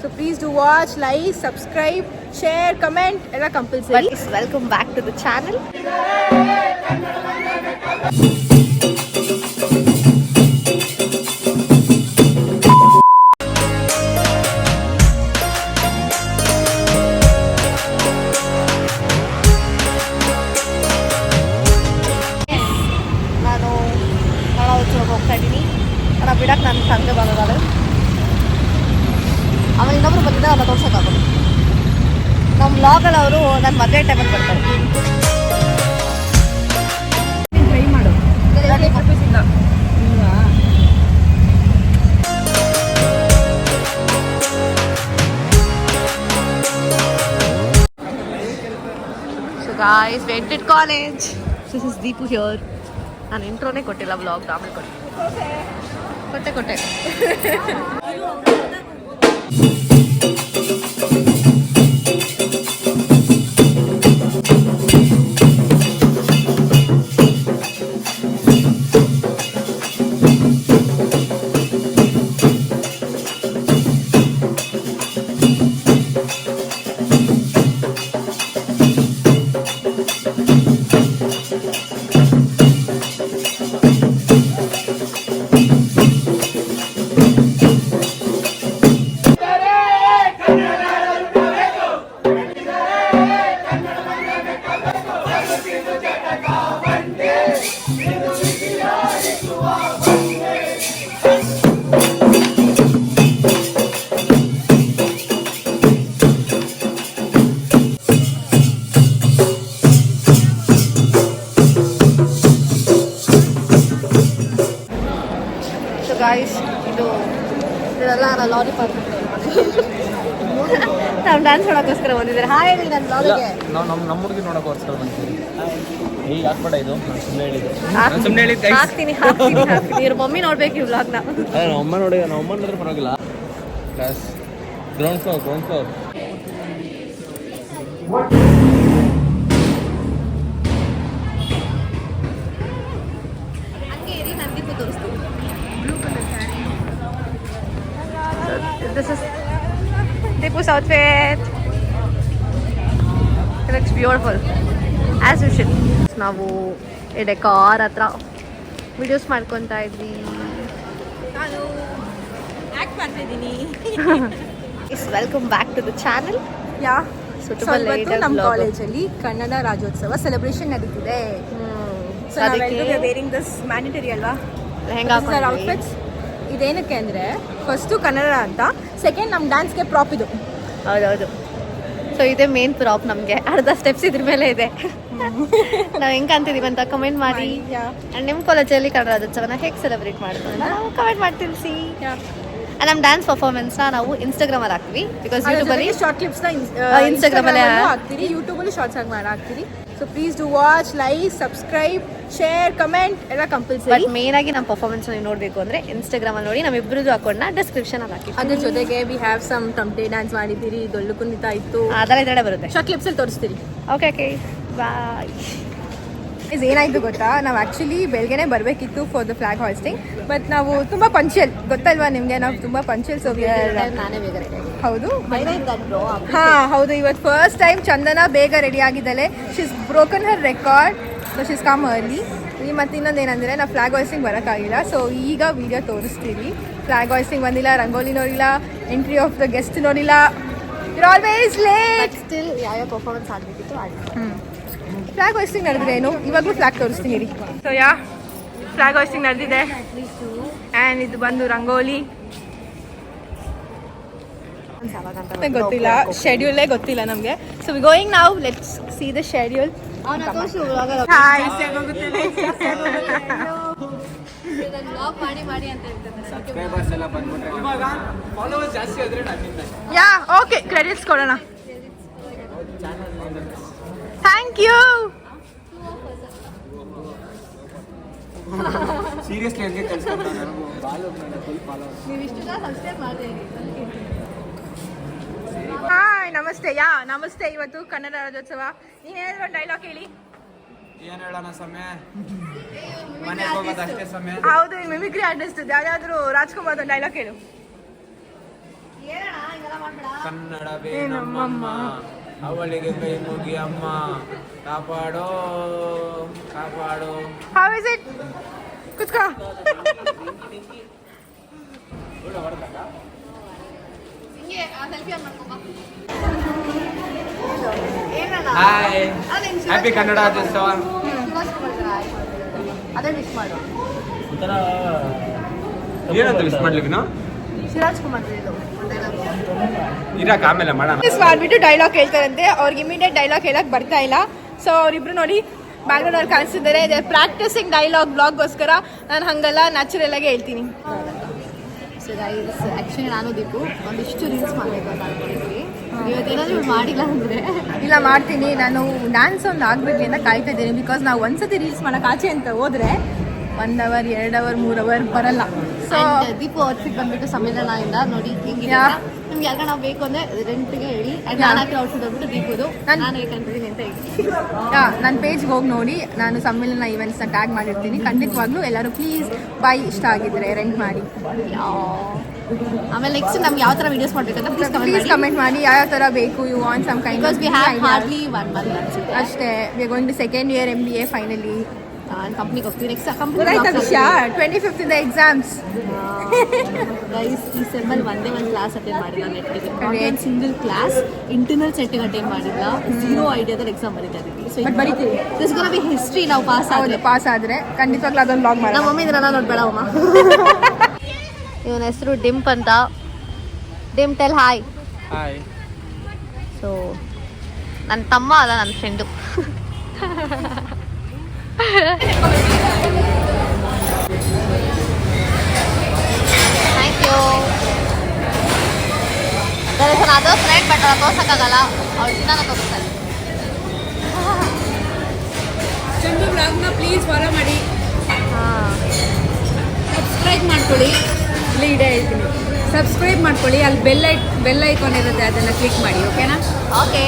So please do watch, like, subscribe, share, comment, and compulsory. Welcome back to the channel. ಬ್ಲಾಗಲ್ಲಿ ಅವರು ನನ್ನ ಮದುವೆ ಟೈಮಲ್ಲಿ ಬರ್ತಾರೆ ಟ್ರೈ ಮಾಡು so guys ವೆಂಟೆಡ್ college this is Deepu here ನಾನು ಇಂಟ್ರೋನೇ ಕೊಟ್ಟಿಲ್ಲ ಬ್ಲಾಗ್ ಆಮೇಲೆ ಕೊಟ್ಟೆ ಕೊಟ್ಟೆ ಕೊಟ್ಟೆ ಇದೆಲ್ಲ ನಾನು ಡಿಪಾರ್ಟ್ಮೆಂಟ್ ನಾವು ಡ್ಯಾನ್ಸ್ ಮಾಡೋಕ್ಕೋಸ್ಕರ ಬಂದಿದ್ದಾರೆ? ಹಾಯ್ ಹೇಳಿ ನನ್ನ ಬ್ಲಾಗ್ಗೆ ನಾವು ನಮ್ಮ ನಮ್ಮ ಹುಡುಗಿ ನೋಡೋಕ್ಕೋಸ್ಕರ ಬಂದಿದ್ದೀವಿ. ಈಗ ಹಾಕ್ಬೇಡ ಇದು? ನಾನು ಸುಮ್ಮನೆ ಹೇಳಿದ್ದೆ. ನಾನು ಸುಮ್ಮನೆ ಹೇಳಿದ್ದೆ ಹಾಕ್ತೀನಿ ಹಾಕ್ತೀನಿ ಹಾಕ್ತೀನಿ. ಇವ್ರ ಮಮ್ಮಿ ನೋಡ್ಬೇಕು ಈ ವ್ಲಾಗ್ನ ನಮ್ಮ ಅಮ್ಮ ನೋಡಿ ನಮ್ಮ ಅಮ್ಮ ನೋಡಿದ್ರೆ ಪರವಾಗಿಲ್ಲ. Class ground floor ground floor this is Deepu's outfit it's beautiful as usual ನಾವು ಈ ಕಾರ್ ಹತ್ರ ವಿಡಿಯೋಸ್ ಮಾಡ್ಕೊತಾ ಇದ್ವಿ. ನಾನು ಆ್ಯಕ್ಟ್ ಮಾಡ್ತಾ ಇದ್ದೀನಿ. Is welcome back to the channel yeah so ನಮ್ಮ. ಕಾಲೇಜಲ್ಲಿ ಕನ್ನಡ ರಾಜ್ಯೋತ್ಸವ ಸೆಲೆಬ್ರೇಷನ್ ನಡೀತಿದೆ. ಸೊ ಅದಕ್ಕೆ ವೇರಿಂಗ್ ದಿಸ್ ಮ್ಯಾಂಡೇಟರಿ ಅಲ್ವಾ? ಲೆಹಂಗಾ. ಔಟ್ಫಿಟ್ಸ್ ಇದೇನಕ್ಕೆ ಅಂದರೆ ಫಸ್ಟು ಕನ್ನಡ ಅಂತ ಸೆಕೆಂಡ್ ನಮ್ಮ ಡ್ಯಾನ್ಸ್ಗೆ ಪ್ರಾಪ್ ಇದು. ಹೌದೌದು. ಸೊ ಇದೆ ಮೇನ್ ಪ್ರಾಪ್ ನಮಗೆ. ಅರ್ಧ ಸ್ಟೆಪ್ಸ್ ಇದ್ರ ಮೇಲೆ ಇದೆ. ನಾವು ಹೆಂಗೆ ಅಂತಿದೀವಿ ಅಂತ ಕಮೆಂಟ್ ಮಾಡಿ. ಆ್ಯಂಡ್ ನಿಮ್ಮ ಕಾಲೇಜಲ್ಲಿ ಕನ್ನಡ ರಾಜ್ಯೋತ್ಸವನ ಹೇಗೆ ಸೆಲೆಬ್ರೇಟ್ ಮಾಡ್ತೀವಿ? ನಾವು ಕಮೆಂಟ್ ಮಾಡಿ ತಿಳಿಸಿ ನಮ್ಮ ಡ್ಯಾನ್ಸ್ ಪರ್ಫಾರ್ಮೆನ್ಸ್ನ ನಾವು ಇನ್ಸ್ಟಾಗ್ರಾಮಲ್ಲಿ ಹಾಕ್ತೀವಿ. ಬಿಕಾಸ್ ಯೂಟ್ಯೂಬಲ್ಲಿ ಶಾರ್ಟ್ ಕ್ಲಿಪ್ಸ್ನ ಅಲ್ಲಿ ಹಾಕ್ತೀರಿ ಯೂಟ್ಯೂಬಲ್ಲಿ ಶಾರ್ಟ್ಸ್ ಆಗಿ ಮಾಡಿ ಹಾಕ್ತೀರಿ so please do watch like subscribe share comment ಎಲ್ಲ ಬಟ್ ಕಂಪಲ್ಸರಿ ಮೇನ್ ಆಗಿ ನಮ್ಮ ಪರ್ಫಾರ್ಮೆನ್ಸ್ ನೀವು ನೋಡಬೇಕು ಅಂದರೆ ಇನ್ಸ್ಟಾಗ್ರಾಮಲ್ಲಿ ನೋಡಿ ನಮ್ಮಿಬ್ಬರದ್ದು ಅಕೌಂಟ್ನ ಡಿಸ್ಕ್ರಿಪ್ಷನಲ್ಲಿ ಹಾಕಿ. ಅದ್ರ ಜೊತೆಗೆ ವಿ ಹ್ಯಾವ್ ಸಮ್ ಟಮ್ಟೆ ಡ್ಯಾನ್ಸ್ ಮಾಡಿದ್ದೀರಿ ದೊಳ್ಳು ಕುಣಿತ ಇತ್ತು. ಅದೆಲ್ಲ ಇದರಡೆ ಬರುತ್ತೆ. ಶಾರ್ಟ್ ಕ್ಲಿಪ್ಸಲ್ಲಿ ತೋರಿಸ್ತೀರಿ. ಓಕೆ ಓಕೆ ಬಾಯ್ ಇಸ್ ಏನಾಯ್ತು ಗೊತ್ತಾ? ನಾವು ಆ್ಯಕ್ಚುಲಿ ಬೆಳಗ್ಗೆನೆ ಬರಬೇಕಿತ್ತು for the flag hoisting but ನಾವು ತುಂಬ ಪಂಚಲ್ ಗೊತ್ತಲ್ವಾ ನಿಮಗೆ? ನಾವು ತುಂಬ ಪಂಚಲ್ ಸೊ ಹೌದು? ಹಾಂ ಹೌದು. ಇವತ್ತು ಫಸ್ಟ್ ಟೈಮ್ ಚಂದನ ಬೇಗ ರೆಡಿ ಆಗಿದ್ದಾಳೆ. She's broken her record so she's come early ಈ ಮತ್ತೆ ಇನ್ನೊಂದು ಏನಂದರೆ ನಾವು ಫ್ಲಾಗ್ ಹಾಯ್ಸಿಂಗ್ ಬರೋಕ್ಕಾಗಿಲ್ಲ. ಸೊ ಈಗ ವಿಡಿಯೋ ತೋರಿಸ್ತೀವಿ. ಫ್ಲಾಗ್ ಹಾಯ್ಸಿಂಗ್ ಬಂದಿಲ್ಲ ರಂಗೋಲಿ ನೋಡಿಲ್ಲ ಎಂಟ್ರಿ ಆಫ್ ದ ಗೆಸ್ಟ್ ನೋಡಿಲ್ಲ. ಯು ಆಲ್ವೇಸ್ ಲೇಟ್ ಸ್ಟಿಲ್ ಯಾವ್ಯಾವ ಪರ್ಫಾರ್ಮೆನ್ಸ್ ಆಗಬೇಕಿತ್ತು ಆಗಿದೆ ಫ್ಲಾಗ್ ಹಾಯ್ಸ್ಟಿಂಗ್ ನಡೆದ್ರೆ ಏನು? ಇವಾಗಲೂ ಫ್ಲಾಗ್ ತೋರಿಸ್ತೀನಿ ರೀ ಸೊ ಯಾ ಫ್ಲಾಗ್ ಹಾಯ್ಸ್ಟಿಂಗ್ ನಡೆದಿದೆ. ಆ್ಯಂಡ್ ಇದು ಬಂದು ರಂಗೋಲಿ. ಗೊತ್ತಿಲ್ಲ. ಶೆಡ್ಯೂಲೇ ಗೊತ್ತಿಲ್ಲ ನಮಗೆ. ಸೊ ವಿ ಗೋಯಿಂಗ್ ನಾವು let's see the schedule yeah okay credits ಕೊಡೋಣ. ಥ್ಯಾಂಕ್ ಯು ಸೀರಿಯಸ್ಲಿ ಹಂಗೆ ಕಳ್ಸ್ಕೊಂಡ್ರೆ ನನಗೂ ಬಾಲು ಫುಲ್ ಮಾಡ್ತೀರಿ ಹಾಯ್ ನಮಸ್ತೆ. ಯಾ ನಮಸ್ತೆ ಇವತ್ತು ಕನ್ನಡ ರಾಜ್ಯೋತ್ಸವ. ನೀನು ಹೇಳಿದ್ರು ಡೈಲಾಗ್ ಹೇಳಿ. ಏನ್ ಹೇಳೋಣ ಸಮಯ? ಮನೆ ಹೋಗೋದು ಅಷ್ಟೇ ಸಮಯ. ಹೌದು ಮಿಮಿಕ್ರಿ ಆರ್ಟಿಸ್ಟ್ ಯಾವ್ದಾದ್ರು ರಾಜ್ಕುಮಾರ್ ಡೈಲಾಗ್ ಹೇಳು. ಕನ್ನಡವೇ ನಮ್ಮಮ್ಮ. ಅವಳಿಗೆ ಕೈ ಮುಗಿ ಅಮ್ಮ ಕಾಪಾಡೋ ಕಾಪಾಡೋ. ಹೌ ಇಸ್ ಇಟ್ ಕುತ್ಕೋ. ಹಾಯ್ ಹ್ಯಾಪಿ ಕನ್ನಡ ರಾಜ್ಯೋತ್ಸವ ಅದೇ ವಿಶ್ ಮಾಡು. ಏನಂತ ಮಿಸ್ ಮಾಡ್ಲಿಕ್ಕೆ ನಾವು? ಶಿರಾಜ್ ಕುಮಾರ್ ಇದು ಇರಾಕ ಆಮೇಲೆ ಮಾಡೋಣ. ಮಾಡ್ಬಿಟ್ಟು ಡೈಲಾಗ್ ಹೇಳ್ತಾರಂತೆ. ಅವ್ರಿಗೆ ಇಮಿಡಿಯೇಟ್ ಡೈಲಾಗ್ ಹೇಳಕ್ ಬರ್ತಾ ಇಲ್ಲ. ಸೊ ಅವರಿಬ್ರು ನೋಡಿ ಬ್ಯಾಕ್ಗ್ರೌಂಡ್ ಅವ್ರು ಕಾಣಿಸ್ತಿದ್ದಾರೆ. ಇದೆ ಪ್ರಾಕ್ಟಿಸಿಂಗ್ ಡೈಲಾಗ್ ಬ್ಲಾಗ್ಗೋಸ್ಕರ ನಾನು ಹಂಗಲ್ಲ ನ್ಯಾಚುರಲ್ ಆಗಿ ಹೇಳ್ತೀನಿ. ಸೊ ಗೈಸ್ ಆ್ಯಕ್ಚುಲಿ ನಾನು ದೀಪು ಒಂದಿಷ್ಟು ರೀಲ್ಸ್ ಮಾಡಬೇಕು ಅಂತ ಅನ್ಕೊಂಡಿದ್ವಿ ಇವತ್ತೇನಾದರೂ ಮಾಡಿಲ್ಲ ಅಂದರೆ? ಇಲ್ಲ ಮಾಡ್ತೀನಿ. ನಾನು ಡ್ಯಾನ್ಸ್ ಒಂದು ಆಗ್ಬಿಡ್ಲಿ ಅಂತ ಕಾಯ್ತಾ ಇದ್ದೀನಿ. ಬಿಕಾಸ್ ನಾವು ಒಂದ್ಸತಿ ರೀಲ್ಸ್ ಮಾಡಕ್ ಆಚೆ ಅಂತ ಹೋದ್ರೆ ಒನ್ ಅವರ್ ಎರಡು ಅವರ್ ಮೂರ್ ಅವರ್ ಬರಲ್ಲ. ಸೊ ದೀಪ ಔಟ್ಫಿಟ್ ಬಂದ್ಬಿಟ್ಟು ಸಮ್ಮೇಳನದಿಂದ ನೋಡಿ ಹೆಂಗಿದೆ ಯಾ. ನಿಮ್ಗೆ ನಾವು ಬೇಕು ಅಂದರೆ ರೆಂಟ್ಗೆ ಹೇಳಿ. ಅಂಡ್. ನಾನು ಹಾಕಿರೋ ಔಟ್ಫಿಟ್ ಬಂದ್ಬಿಟ್ಟು ಬೀಕೋದು ನಾನು ಅಂತ ಹೇಳಿ ನನ್ನ ಪೇಜ್ಗೆ ಹೋಗಿ ನೋಡಿ. ನಾನು ಸಮ್ಮೇಳನ ಈವೆಂಟ್ಸ್ನ ಟ್ಯಾಗ್ ಮಾಡಿರ್ತೀನಿ. ಖಂಡಿತವಾಗ್ಲೂ ಎಲ್ಲರೂ ಪ್ಲೀಸ್ ಬೈ ಇಷ್ಟ ಆಗಿದ್ರೆ ರೆಂಟ್ ಮಾಡಿ. ಆಮೇಲೆ ನೆಕ್ಸ್ಟ್ ನಮ್ಗೆ ಯಾವ ಥರ ವಿಡಿಯೋಸ್ ಮಾಡಬೇಕಂತ ಪ್ಲೀಸ್ ಪ್ಲೀಸ್ ಕಮೆಂಟ್ ಮಾಡಿ. ಯಾವ ಥರ ಬೇಕು you want some kind because we have hardly one month ಅಷ್ಟೇ. We going to second year M B A finally ನಾನು ಕಂಪ್ನಿಗೆ ಹೋಗ್ತೀವಿ ನೆಕ್ಸ್ಟ್ ಕಂಪ್ನಿ ವಿಷಯ ಟ್ವೆಂಟಿ ಫಿಫ್ತ್ ಇಂದ ಎಕ್ಸಾಮ್ಸ್ ಗೈಸ್ ಈ ಸೆಮ್ಮಲ್ಲಿ ಒಂದೇ ಒಂದು ಕ್ಲಾಸ್ ಅಟೆಂಡ್ ಮಾಡಿಲ್ಲ ನೆಟ್ಟಿಗೆ Correct. ಒಂದು ಸಿಂಗಲ್ ಕ್ಲಾಸ್ ಇಂಟರ್ನಲ್ ಸೆಟ್ಟಿಗೆ ಅಟೆಂಡ್ ಮಾಡಿಲ್ಲ ಝೀರೋ ಐಡಿಯಾದಲ್ಲಿ ಎಕ್ಸಾಮ್ ಬರೀತಾ ಇದ್ದೀವಿ ಸೊ But ಬರೀತೀವಿ. ದಿಸ್ ಗೋನ ಬಿ ಹಿಸ್ಟ್ರಿ ನಾವು ಪಾಸ್ ಆದ್ರೆ ಪಾಸ್ ಆದ್ರೆ ಖಂಡಿತವಾಗ್ಲೂ ಅದೊಂದು ಲಾಗ್ ನಮ್ಮ ಮಾಡೋಣ ಮಮ್ಮಿ ಇದ್ರಲ್ಲ ನೋಡ್ಬೇಡ ಅಮ್ಮ ಇವನ ಹೆಸರು ಡಿಂಪ್ ಅಂತ ಡಿಮ್ ಟೆಲ್ ಹಾಯ್ ಹಾಯ್ ಸೊ ನನ್ನ ತಮ್ಮ ಅಲ್ಲ ನನ್ನ friend thank you other friend but ಅವ್ರು ತೋರ್ಸೋಕ್ಕಾಗಲ್ಲ. ಅವ್ಳು ಚಿನ್ನ ತೋರಿಸ್ತಾರೆ ಚಂದು ಬ್ಲಾಗ್ನ ಪ್ಲೀಸ್ ಫಾಲೋ ಮಾಡಿ. ಹಾಂ. ಸಬ್ಸ್ಕ್ರೈಬ್ ಮಾಡ್ಕೊಳ್ಳಿ. ಇಲ್ಲಿ ಇಡೇ ಹೇಳ್ತೀನಿ. ಸಬ್ಸ್ಕ್ರೈಬ್ ಮಾಡ್ಕೊಳ್ಳಿ. ಅಲ್ಲಿ ಬೆಲ್ ಐ ಬೆಲ್ ಐಕಾನ್ ಇರುತ್ತೆ ಅದನ್ನು ಕ್ಲಿಕ್ ಮಾಡಿ ಓಕೆನಾ ಓಕೆ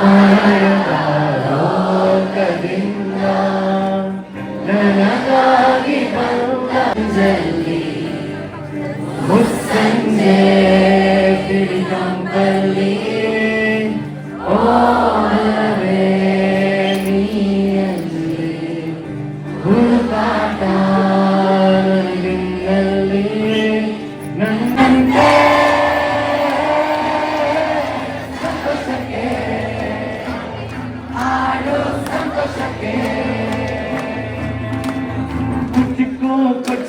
Amen.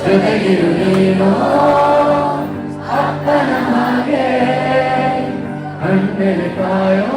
ಜೊತೆಗಿರು ನೀನು ಅಪ್ಪನ ಹಾಗೆ ಅಣ್ಣನ ಕಾಯೋ